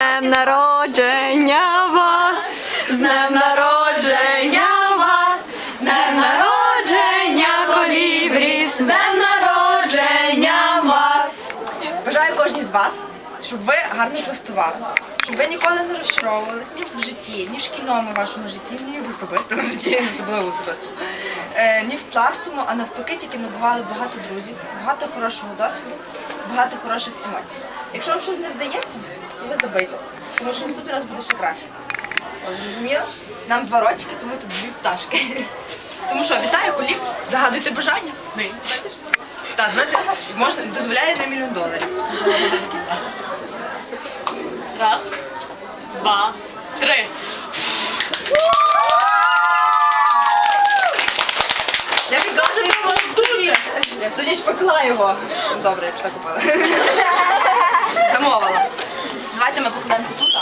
днем народження вас, з днем народження вас, з днем народження колібрі, з днем народження вас. Бажаю кожній з вас, щоб ви гарно тестували, щоб ви ніколи не розчаровувались ні в житті, ні в шкільному вашому житті, ні в особистому житті, особливо особистому, ні в пластому, а навпаки, тільки набували багато друзів, багато хорошого досвіду, багато хороших емоцій. Якщо вам щось не вдається, то ви забийте, тому що наступний раз буде ще краще. Зрозуміло? Нам два рочки, тому тут дві пташки. Тому що, вітаю, колів, загадуйте бажання. Так, знаєте, можна, дозволяє на мільйон доларів. Раз, два, три. Я Я всю ніч пекла його. Добре, я пішла купила. Замовила. Давайте ми покладемося тут.